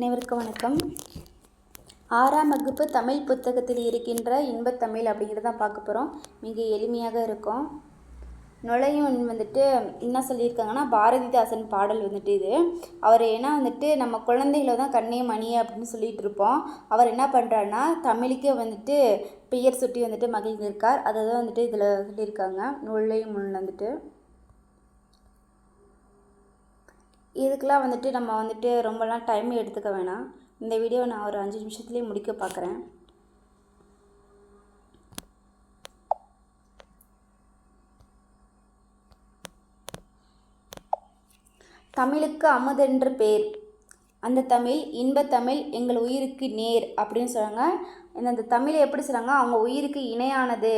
அனைவருக்கும் வணக்கம். ஆறாம் வகுப்பு தமிழ் புத்தகத்தில் இருக்கின்ற இன்பத்தமிழ் அப்படிங்கிறத தான் பார்க்க போகிறோம் மிக எளிமையாக இருக்கும். நுழையும் வந்துட்டு என்ன சொல்லியிருக்காங்கன்னா பாரதிதாசன் பாடல் வந்துட்டு இது. அவர் ஏன்னா வந்துட்டு நம்ம குழந்தைகளை தான் கண்ணே மணி அப்படின்னு சொல்லிட்டு இருப்போம். அவர் என்ன பண்ணுறாருன்னா தமிழுக்கே வந்துட்டு பெயர் சுட்டி வந்துட்டு மகிழ்ந்திருக்கார். அதை தான் வந்துட்டு இதில் சொல்லியிருக்காங்க. நுழையும் முன் வந்துட்டு. இதுக்கெலாம் வந்துட்டு நம்ம வந்துட்டு ரொம்பலாம் டைம் எடுத்துக்க வேணாம். இந்த வீடியோவை நான் ஒரு அஞ்சு நிமிஷத்துலேயே முடிக்க பார்க்குறேன் தமிழுக்கு அமுதென்று பேர். அந்த தமிழ் இன்பத்தமிழ் எங்கள் உயிருக்கு நேர் அப்படின்னு சொல்கிறாங்க இந்த தமிழை எப்படி சொல்கிறாங்க அவங்க உயிருக்கு இணையானது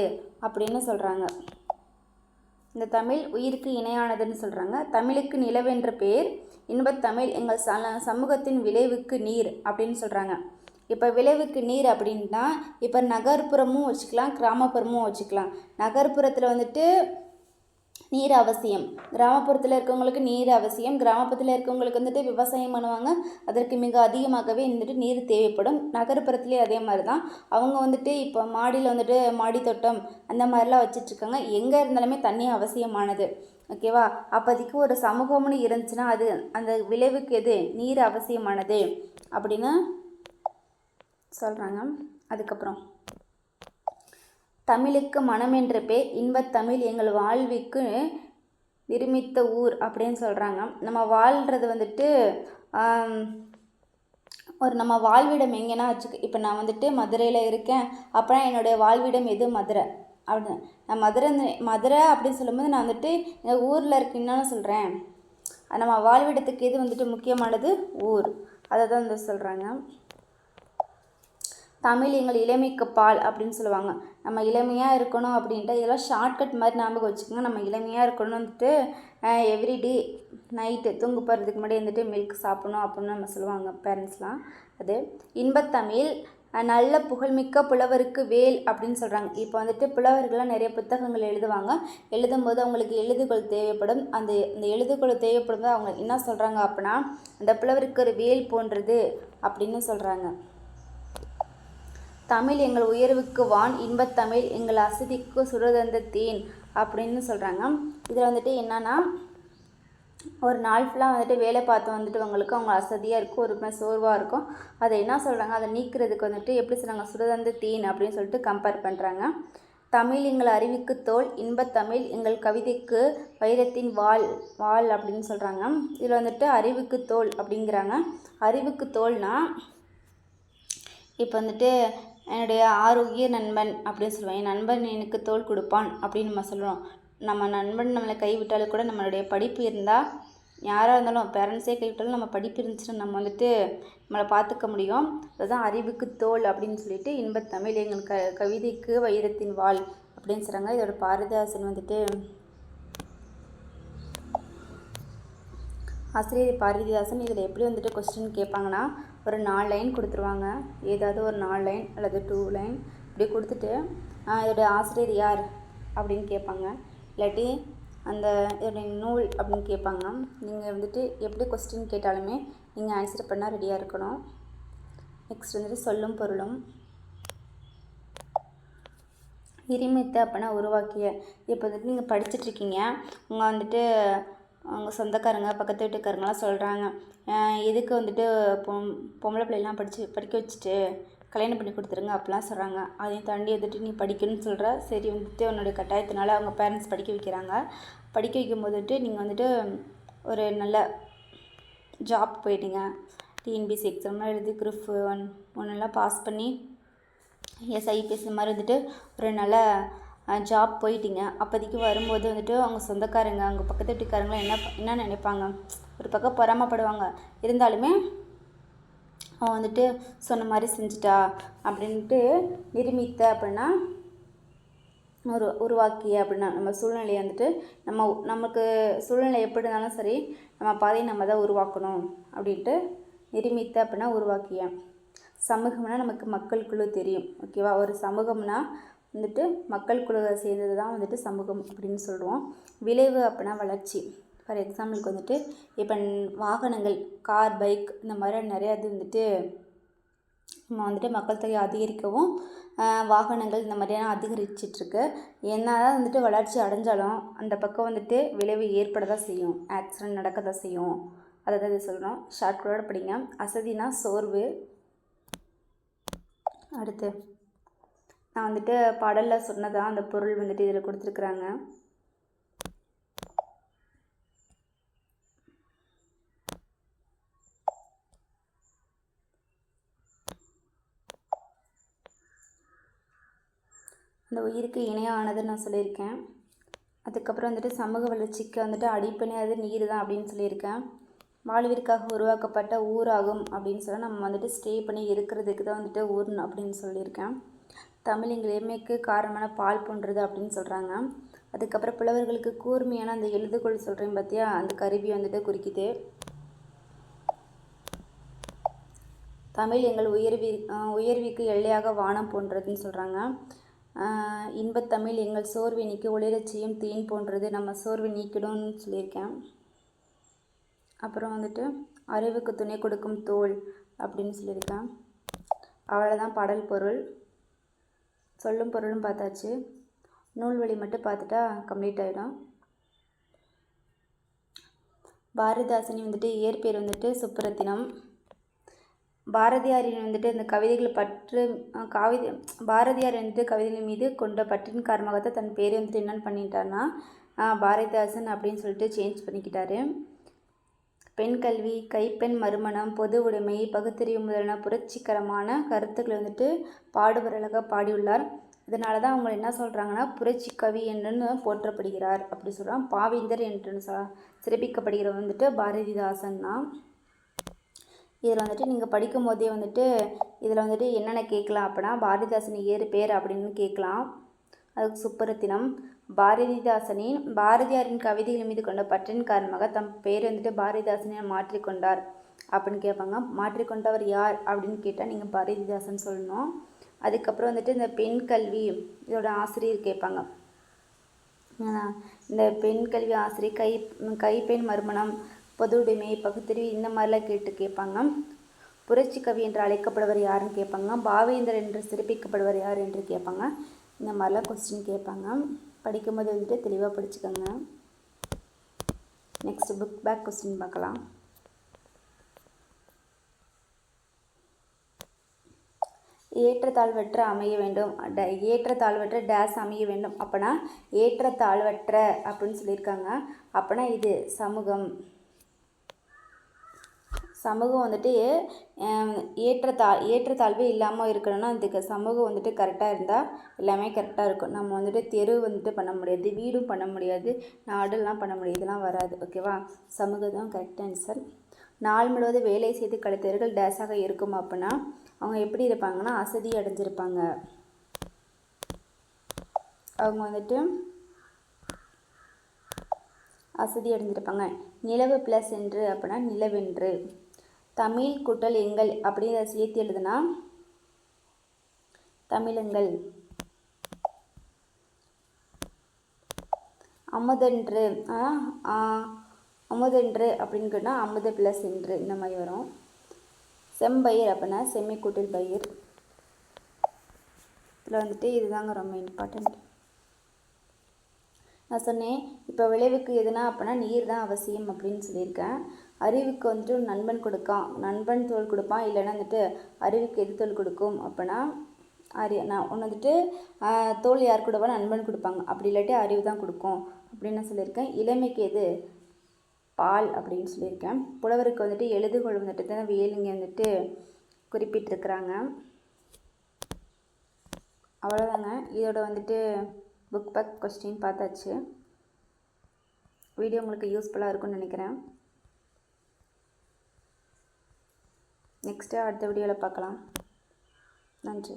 அப்படின்னு சொல்கிறாங்க இந்த தமிழ் உயிருக்கு இணையானதுன்னு சொல்கிறாங்க தமிழுக்கு நிலவென்ற பேர் இன்பத்தமிழ் எங்கள் ச சமூகத்தின் விளைவுக்கு நீர் அப்படின்னு சொல்கிறாங்க இப்போ விளைவுக்கு நீர் அப்படின்னா இப்போ நகர்ப்புறமும் வச்சுக்கலாம் கிராமப்புறமும் வச்சுக்கலாம். நகர்ப்புறத்தில் வந்துட்டு நீர் அவசியம். கிராமப்புறத்தில் இருக்கவங்களுக்கு நீர் அவசியம். கிராமப்புறத்தில் இருக்கவங்களுக்கு வந்துட்டு விவசாயம் பண்ணுவாங்க. அதற்கு மிக அதிகமாகவே வந்துட்டு நீர் தேவைப்படும். நகர்ப்புறத்துலேயும் அதே மாதிரி தான் அவங்க வந்துட்டு இப்போ மாடியில் வந்துட்டு மாடி தோட்டம் அந்த மாதிரிலாம் வச்சிட்ருக்காங்க. எங்கே இருந்தாலுமே தண்ணி அவசியமானது. ஓகேவா? அப்போதைக்கு ஒரு சமூகம்னு இருந்துச்சுன்னா அது அந்த விளைவுக்கு எது? நீர் அவசியமானது. அப்படின்னு சொல்கிறாங்க அதுக்கப்புறம். தமிழுக்கு மனம் என்ற பேர் இன்பத்தமிழ் எங்கள் வாழ்விக்கு நிருமித்த ஊர் அப்படின்னு சொல்கிறாங்க நம்ம வாழ்கிறது வந்துட்டு ஒரு நம்ம வாழ்விடம் எங்கேனா வச்சுக்க இப்போ நான் வந்துட்டு மதுரையில் இருக்கேன். அப்புறம் என்னுடைய வாழ்விடம் எது? மதுரை. அப்படின்னு. நான் மதுரை மதுரை அப்படின்னு சொல்லும்போது நான் வந்துட்டு எங்கள் ஊரில் இருக்கீங்கன்னு சொல்கிறேன் நம்ம வாழ்விடத்துக்கு எது வந்துட்டு முக்கியமானது? ஊர். அதை தான் வந்து சொல்கிறாங்க தமிழ் எங்கள் இளமைக்கு பால் அப்படின்னு சொல்லுவாங்க. நம்ம இளமையாக இருக்கணும் அப்படின்ட்டு இதெல்லாம் ஷார்ட்கட் மாதிரி ஞாபகம் வச்சுக்கோங்க. நம்ம இளமையாக இருக்கணும் வந்துட்டு எவ்ரிடே நைட்டு தூங்க போகிறதுக்கு முன்னாடி வந்துட்டு மில்க் சாப்பிடணும் அப்படின்னு நம்ம சொல்லுவாங்க பேரண்ட்ஸ்லாம் அது இன்பத்தமிழ் நல்ல புகழ்மிக்க புலவருக்கு வேல் அப்படின்னு சொல்கிறாங்க இப்போ வந்துட்டு புலவர்கள்லாம் நிறைய புத்தகங்கள் எழுதுவாங்க. எழுதும்போது அவங்களுக்கு எழுதுகோள் தேவைப்படும். அந்த அந்த எழுதுகோள் தேவைப்படும் அவங்க என்ன சொல்கிறாங்க அப்படின்னா அந்த புலவருக்கு ஒரு வேல் போன்றது அப்படின்னு சொல்கிறாங்க தமிழ் எங்கள் உயர்வுக்கு வான் இன்பத்தமிழ் எங்கள் அசதிக்கு சுரதந்த தேன் அப்படின்னு சொல்கிறாங்க இதில் வந்துட்டு என்னென்னா ஒரு நாள் ஃபுல்லாக வந்துட்டு வேலை பார்த்து வந்துட்டு அவங்களுக்கு அவங்க அசதியாக இருக்கும் ஒரு மாதிரி சோர்வாக இருக்கும். அதை என்ன சொல்கிறாங்க அதை நீக்கிறதுக்கு வந்துட்டு எப்படி சொல்கிறாங்க சுரதந்த தேன் அப்படின்னு சொல்லிட்டு கம்பேர் பண்ணுறாங்க தமிழ் எங்கள் அறிவுக்கு தோல் இன்பத்தமிழ் எங்கள் கவிதைக்கு வைரத்தின் வால் வால் அப்படின்னு சொல்கிறாங்க இதில் வந்துட்டு அறிவுக்கு தோல் அப்படிங்கிறாங்க. அறிவுக்கு தோல்னால் இப்போ வந்துட்டு என்னுடைய ஆரோக்கிய நண்பன் அப்படின்னு சொல்லுவேன். என் நண்பன் எனக்கு தோல் கொடுப்பான் அப்படின்னு நம்ம சொல்லுவோம் நம்ம நண்பன் நம்மளை கைவிட்டாலும் கூட நம்மளுடைய படிப்பு இருந்தால் யாராக இருந்தாலும் பேரண்ட்ஸே கைவிட்டாலும் நம்ம படிப்பு இருந்துச்சுன்னா நம்ம வந்துட்டு நம்மளை பார்த்துக்க முடியும். அதுதான் அறிவுக்கு தோல் அப்படின்னு சொல்லிட்டு இன்பத்தமிழ் எங்கள் க கவிதைக்கு வைரத்தின் வாழ் அப்படின்னு சொல்கிறாங்க இதோட பாரதிதாசன் வந்துட்டு ஆசிரியர் பாரதிதாசன் இதில் எப்படி வந்துட்டு கொஸ்டின் கேட்பாங்கன்னா ஒரு நாலு லைன் கொடுத்துருவாங்க. ஏதாவது ஒரு நாலு லைன் அல்லது டூ லைன் இப்படி கொடுத்துட்டு இதோடைய ஆசிரியர் யார்? அப்படின்னு கேட்பாங்க. இல்லாட்டி அந்த இதோடைய நூல் அப்படின்னு கேட்பாங்க. நீங்கள் வந்துட்டு எப்படி கொஸ்டின் கேட்டாலுமே நீங்கள் ஆன்சர் பண்ணால் ரெடியாக இருக்கணும். நெக்ஸ்ட் வந்துட்டு சொல்லும் பொருளும். இருமித்து அப்படின்னா உருவாக்கிய. இப்போ வந்துட்டு நீங்கள் படிச்சுட்ருக்கீங்க உங்கள் வந்துட்டு அவங்க சொந்தக்காரங்க பக்கத்து வீட்டுக்காரங்களாம் சொல்கிறாங்க எதுக்கு வந்துட்டு பொம் பொம்பளை பிள்ளைலாம் படித்து படிக்க வச்சுட்டு கல்யாணம் பண்ணி கொடுத்துருங்க அப்படிலாம் சொல்கிறாங்க அதையும் தாண்டி வந்துட்டு நீ படிக்கணும்னு சொல்கிற சரி வந்துட்டு உன்னுடைய கட்டாயத்தினால அவங்க பேரண்ட்ஸ் படிக்க வைக்கிறாங்க. படிக்க வைக்கும் போதுட்டு நீங்கள் வந்துட்டு ஒரு நல்ல ஜாப் போயிட்டீங்க டிஎன்பிசி எக்ஸாம்லாம் எழுதி குரூப் ஒன் ஒன்றெல்லாம் பாஸ் பண்ணி எஸ்ஐபிஎஸ் இந்த மாதிரி வந்துட்டு ஒரு நல்ல ஜாப் போயிட்டீங்க. அப்போதைக்கு வரும்போது வந்துட்டு அவங்க சொந்தக்காரங்க அவங்க பக்கத்து வீட்டுக்காரங்களாம் என்ன என்ன நினைப்பாங்க? ஒரு பக்கம் பொறாமப்படுவாங்க. இருந்தாலுமே அவன் வந்துட்டு சொன்ன மாதிரி செஞ்சிட்டா அப்படின்ட்டு நிருமித்த அப்படின்னா ஒரு உருவாக்கிய அப்படின்னா நம்ம சூழ்நிலையை வந்துட்டு நம்ம நமக்கு சூழ்நிலை எப்படி இருந்தாலும் சரி நம்ம பாதையை நம்ம தான் உருவாக்கணும் அப்படின்ட்டு நிருமித்த அப்படின்னா உருவாக்கிய. சமூகம்னா நமக்கு மக்களுக்குள்ளே தெரியும் ஓகேவா ஒரு சமூகம்னா வந்துட்டு மக்கள் குழுவை சேர்ந்தது தான் வந்துட்டு சமூகம் அப்படின்னு சொல்லுவோம். விளைவு அப்படின்னா வளர்ச்சி. ஃபார் எக்ஸாம்பிளுக்கு வந்துட்டு இப்போ வாகனங்கள் கார் பைக் இந்த மாதிரி நிறையா இது வந்துட்டு நம்ம வந்துட்டு மக்கள் தொகை அதிகரிக்கவும் வாகனங்கள் இந்த மாதிரியான அதிகரிச்சிட்ருக்கு என்ன தான் வந்துட்டு வளர்ச்சி அடைஞ்சாலும் அந்த பக்கம் வந்துட்டு விளைவு ஏற்பட தான் செய்யும். ஆக்சிடென்ட் நடக்க தான் செய்யும். அதை தான் இது சொல்கிறோம் ஷார்ட் கூட படிங்க. அசதினா சோர்வு. அடுத்து நான் வந்துட்டு பாடலில் சொன்னதான் அந்த பொருள் வந்துட்டு இதில் கொடுத்துருக்குறாங்க. அந்த உயிருக்கு இணையானதுன்னு நான் சொல்லியிருக்கேன். அதுக்கப்புறம் வந்துட்டு சமூக வளர்ச்சிக்கு வந்துட்டு அடிப்படை அது நீர் தான் அப்படின்னு சொல்லியிருக்கேன். வாழ்விற்காக உருவாக்கப்பட்ட ஊராகும் அப்படின்னு சொல்ல நம்ம வந்துட்டு ஸ்டே பண்ணி இருக்கிறதுக்கு தான் வந்துட்டு ஊர் அப்படின்னு சொல்லியிருக்கேன். தமிழ் எங்கள் எளிமைக்கு காரணமான பால் போன்றது அப்படின்னு சொல்கிறாங்க அதுக்கப்புறம் புலவர்களுக்கு கூர்மையான அந்த எழுதுகோள் சொல்கிறேன் பார்த்தியா அந்த கருவி வந்துட்டு குறிக்குது தமிழ் எங்கள் உயர்வி உயர்விக்கு எல்லையாக வானம் போன்றதுன்னு சொல்கிறாங்க இன்பத்தமிழ் எங்கள் சோர்வை நீக்கி ஒளிரச் தேன் போன்றது நம்ம சோர்வை நீக்கிடும்னு சொல்லியிருக்கேன். அப்புறம் வந்துட்டு அறிவுக்கு துணை கொடுக்கும் தோல் அப்படின்னு சொல்லியிருக்கேன். அவ்வளோதான் பாடல் பொருள். சொல்லும் பொருளும் பார்த்தாச்சு. நூல்வழி மட்டும் பார்த்துட்டா கம்ப்ளீட் ஆகிடும் பாரதிதாசனி வந்துட்டு இயற்பேர் வந்துட்டு சுப்புரத்தினம். பாரதியாரின் வந்துட்டு இந்த கவிதைகள் பற்று கவிதை பாரதியார் வந்துட்டு கவிதைகள் மீது கொண்ட பற்றின் காரணமாக தன் பேரை வந்துட்டு என்னென்னு பண்ணிட்டார்னா பாரதிதாசன் அப்படின்னு சொல்லிட்டு சேஞ்ச் பண்ணிக்கிட்டாரு. பெண் கல்வி கைப்பெண் மறுமணம் பொது உடைமை பகுத்தறிவு முதலான புரட்சிகரமான கருத்துக்களை வந்துட்டு பாடுபரலாக பாடியுள்ளார். இதனால தான் அவங்க என்ன சொல்கிறாங்கன்னா புரட்சி கவி என்று போற்றப்படுகிறார். அப்படி சொல்கிறான் பாவேந்தர் என்று சிறப்பிக்கப்படுகிற வந்துட்டு பாரதிதாசன் தான் இதில் வந்துட்டு நீங்கள் படிக்கும் போதே வந்துட்டு இதில் வந்துட்டு என்னென்ன கேட்கலாம் அப்படின்னா பாரதிதாசன் ஏறு பேர் அப்படின்னு கேட்கலாம். அதுக்கு சுப்பரத்தினம். பாரதிதாசனின் பாரதியாரின் கவிதைகள் மீது கொண்ட பற்றின் காரணமாக தம் பேர் வந்துட்டு பாரதிதாசனை மாற்றிக்கொண்டார் அப்படின்னு கேட்பாங்க. மாற்றிக்கொண்டவர் யார் அப்படின்னு கேட்டால் நீங்கள் பாரதிதாசன் சொல்லணும். அதுக்கப்புறம் வந்துட்டு இந்த பெண் கல்வி இதோட ஆசிரியர் கேட்பாங்க. இந்த பெண் கல்வி ஆசிரியர் கை கைப்பெண் மறுமணம் பொது உடைமை பகுத்தறிவு இந்த மாதிரிலாம் கேட்டு கேட்பாங்க. புரட்சி கவி என்று அழைக்கப்படுவர் யாருன்னு கேட்பாங்க. பாவேந்தர் என்று சிறப்பிக்கப்படுவர் யார் என்று கேட்பாங்க. இந்த மாதிரிலாம் கொஸ்டின் கேட்பாங்க. படிக்கும்போது வந்துட்டு தெளிவாக படிச்சுக்கோங்க. நெக்ஸ்ட் புக் பேக் கொஸ்டின் பார்க்கலாம். ஏற்றத்தாழ்வற்ற அமைய வேண்டும். ஏற்றத்தாழ்வற்ற டேஸ் அமைய வேண்டும். அப்போனா ஏற்றத்தாழ்வற்ற அப்படின்னு சொல்லியிருக்காங்க. அப்போனா இது சமூகம். சமூகம் வந்துட்டு ஏற்றத்தா ஏற்றத்தாழ்வே இல்லாமல் இருக்கணும்னா அதுக்கு சமூகம் வந்துட்டு கரெக்டாக இருந்தால் எல்லாமே கரெக்டாக இருக்கும். நம்ம வந்துட்டு தெரு வந்துட்டு பண்ண முடியாது வீடும் பண்ண முடியாது நாடுலாம் பண்ண முடியாது இதெல்லாம் வராது. ஓகேவா சமூகம் தான் கரெக்ட் ஆன்சர் நாள் முழுவதும் வேலை செய்து கழித்தவர்கள் டேஸாக இருக்கும் அப்படின்னா அவங்க எப்படி இருப்பாங்கன்னா அசதி அடைஞ்சிருப்பாங்க. அவங்க வந்துட்டு அசதி அடைஞ்சிருப்பாங்க. நிலவு ப்ளஸ் என்று அப்படின்னா நிலவென்று. தமிழ் குட்டல் எங்கள் அப்படின்னு சேர்த்து எழுதுனா தமிழங்கள். அமுதன்று அமுதன்று அப்படின்னு கேட்டால் அமுத ப்ளஸ் என்று இந்த மாதிரி வரும். செம்பயிர் அப்படின்னா செம்மிக்கூட்டில் கூட்டல் பயிர். இதில் வந்துட்டு இதுதாங்க ரொம்ப இம்பார்ட்டண்ட் நான் சொன்னேன் இப்போ விளைவுக்கு எதுனா அப்படின்னா நீர் தான் அவசியம் அப்படின்னு சொல்லியிருக்கேன். அறிவுக்கு வந்துட்டு நண்பன் கொடுக்கான் நண்பன் தோல் கொடுப்பான் இல்லைன்னா வந்துட்டு அறிவுக்கு எது தோல் கொடுக்கும் அப்படின்னா அறி நான் ஒன்று வந்துட்டு தோல் யார் கூடவா நண்பன் கொடுப்பாங்க. அப்படி இல்லாட்டி அறிவு தான் கொடுக்கும் அப்படின்னு நான் சொல்லியிருக்கேன். இளமைக்கு எது? பால் அப்படின்னு சொல்லியிருக்கேன். புலவருக்கு வந்துட்டு எழுதுகோள் வந்துட்டு தான் வேலுங்க வந்துட்டு குறிப்பிட்டிருக்கிறாங்க. அவ்வளோதாங்க இதோட வந்துட்டு புக் பேக் கொஸ்டின் பார்த்தாச்சு. வீடியோ உங்களுக்கு யூஸ்ஃபுல்லாக இருக்கும்னு நினைக்கிறேன். நெக்ஸ்ட்டு அடுத்த வீடியோவில் பார்க்கலாம். நன்றி.